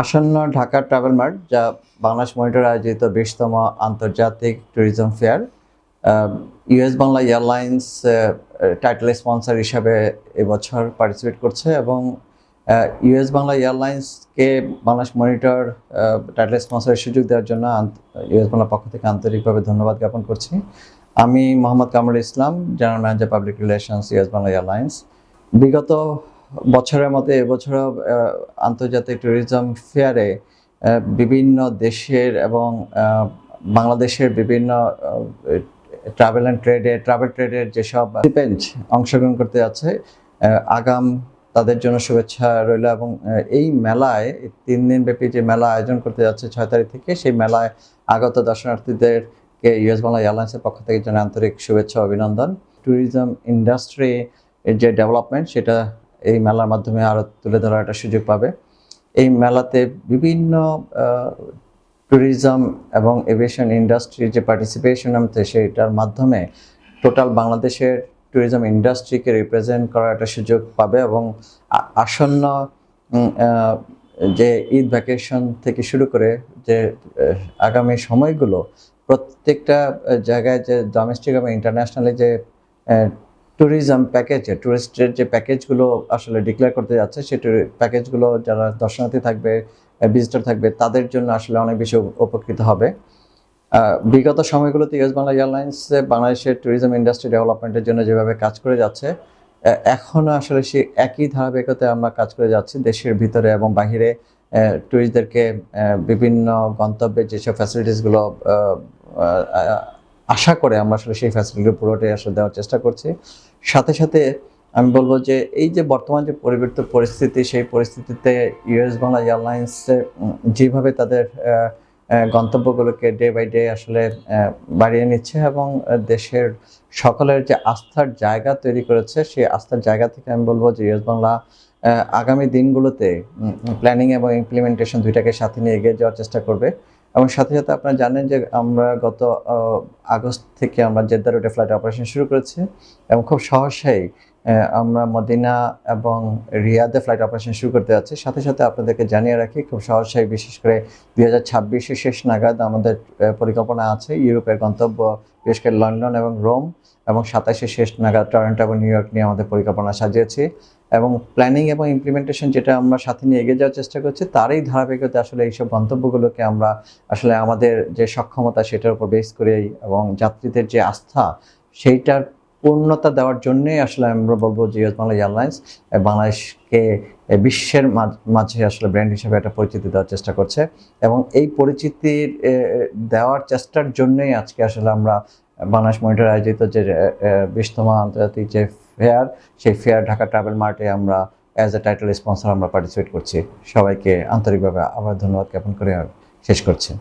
আসন্ন Dhaka travel mart, যা Bangladesh monitor আয়োজিত বিশতম আন্তর্জাতিক tourism fair US Bangla airlines title sponsor হিসাবে এবছর পার্টিসিপেট করছে এবং ইউএস বাংলা এয়ারলাইন্সকে বাংলাদেশ মনিটর টাইটেল স্পন্সরের সুযোগ দেওয়ার জন্য ইউএস বাংলা পক্ষ থেকে আন্তরিকভাবে ধন্যবাদ জ্ঞাপন করছি। আমি Mohammad Kamrul Islam, general manager public relations US Bangla airlines. বিগত বছরের মধ্যে এবছরও আহ, আন্তর্জাতিক ট্যুরিজম ফেয়ারে বিভিন্ন দেশের এবং বাংলাদেশের বিভিন্ন ট্রাভেল অ্যান্ড ট্রেডে ট্রাভেল ট্রেডের যেসব ডিপেন্ড অংশগ্রহণ করতে যাচ্ছে আগাম তাদের জন্য শুভেচ্ছা রইল এবং এই মেলায় তিন দিন ব্যাপী যে মেলা আয়োজন করতে যাচ্ছে ছয় তারিখ থেকে সেই মেলায় আগত দর্শনার্থীদেরকে ইউএস বাংলা এয়ারলাইন্সের পক্ষ থেকে জন্য আন্তরিক শুভেচ্ছা অভিনন্দন। ট্যুরিজম ইন্ডাস্ট্রি যে ডেভেলপমেন্ট সেটা এই মেলার মাধ্যমে আরও তুলে ধরার একটা সুযোগ পাবে। এই মেলাতে বিভিন্ন ট্যুরিজম এবং এভিয়েশন ইন্ডাস্ট্রির যে পার্টিসিপেশন আছে সেটার মাধ্যমে টোটাল বাংলাদেশের ট্যুরিজম ইন্ডাস্ট্রিকে রিপ্রেজেন্ট করার একটা সুযোগ পাবে এবং আসন্ন যে ঈদ ভ্যাকেশন থেকে শুরু করে যে আগামী সময়গুলো প্রত্যেকটা জায়গায় যে ডোমেস্টিক এবং ইন্টারন্যাশনালি যে ট্যুরিজম প্যাকেজ ট্যুরিস্টের যে প্যাকেজগুলো আসলে ডিক্লেয়ার করতে যাচ্ছে সেই প্যাকেজগুলো যারা দর্শনার্থী থাকবে ভিজিটর থাকবে তাদের জন্য আসলে অনেক বেশি উপকৃত হবে। বিগত সময়গুলোতে ইউএস বাংলা এয়ারলাইন্স বাংলাদেশের ট্যুরিজম ইন্ডাস্ট্রি ডেভেলপমেন্টের জন্য যেভাবে কাজ করে যাচ্ছে আহ, এখনও আসলে সেই একই ধারাবাহিকতায় আমরা কাজ করে যাচ্ছি দেশের ভিতরে এবং বাহিরে। ট্যুরিস্টদেরকে বিভিন্ন গন্তব্যে যেসব ফ্যাসিলিটিসগুলো আশা করে আমরা আসলে সেই ফ্যাসিলিটি পুরোটাই আসলে দেওয়ার চেষ্টা করছি। সাথে সাথে আমি বলব যে এই যে বর্তমান যে পরিবর্তিত পরিস্থিতি, সেই পরিস্থিতিতে ইউএস বাংলা এয়ারলাইন্স যেভাবে তাদের গন্তব্যগুলোকে ডে বাই ডে আসলে বাড়িয়ে নিচ্ছে এবং দেশের সকলের যে আস্থার জায়গা তৈরি করেছে, সেই আস্থার জায়গা থেকে আমি বলব যে ইউএস বাংলা আগামী দিনগুলোতে প্ল্যানিং এবং ইমপ্লিমেন্টেশন দুইটাকে সাথে নিয়ে এগিয়ে যাওয়ার চেষ্টা করবে। এবং সাথে সাথে আপনারা জানেন যে আমরা গত আগস্ট থেকে আমরা জেদ্দা রোডে ফ্লাইট অপারেশন শুরু করেছি এবং খুব সহসাই আমরা মদিনা এবং রিয়াদে ফ্লাইট অপারেশন শুরু করতে যাচ্ছি। সাথে সাথে আপনাদেরকে জানিয়ে রাখি, খুব সহসাই বিশেষ করে দুই হাজার ছাব্বিশের শেষ নাগাদ আমাদের পরিকল্পনা আছে ইউরোপের গন্তব্য, বিশেষ করে লন্ডন এবং রোম এবং সাতাশে শেষ নাগাদ টরন্টো এবং নিউ ইয়র্ক নিয়ে আমাদের পরিকল্পনা সাজিয়েছি। এবং প্ল্যানিং এবং ইমপ্লিমেন্টেশন যেটা আমরা সাথে নিয়ে এগিয়ে যাওয়ার চেষ্টা করছি, তারই ধারাবাহিকতা আসলে এইসব গন্তব্যগুলোকে আমরা আসলে আমাদের যে সক্ষমতা সেটার উপর বেস করেই এবং যাত্রীদের যে আস্থা, সেইটার পূর্ণতা দেওয়ার জন্যই আসলে আমরা বলব যে ইউএস বাংলা এয়ারলাইন্স বাংলাদেশকে বিশ্বের মাঝ- আসলে ব্র্যান্ড হিসেবে একটা পরিচিতি দেওয়ার চেষ্টা করছে এবং এই পরিচিতির দেওয়ার চেষ্টার জন্যই আজকে আসলে আমরা বাংলাদেশ মনিটর আয়োজিত যে বিশতম আন্তর্জাতিক যে ফেয়ার সেই ফেয়ার ঢাকা ট্রাভেল মার্টে আমরা অ্যাজ এ টাইটেল স্পন্সর আমরা পার্টিসিপেট করছি। সবাইকে আন্তরিকভাবে আবার ধন্যবাদ জ্ঞাপন করে শেষ করছি।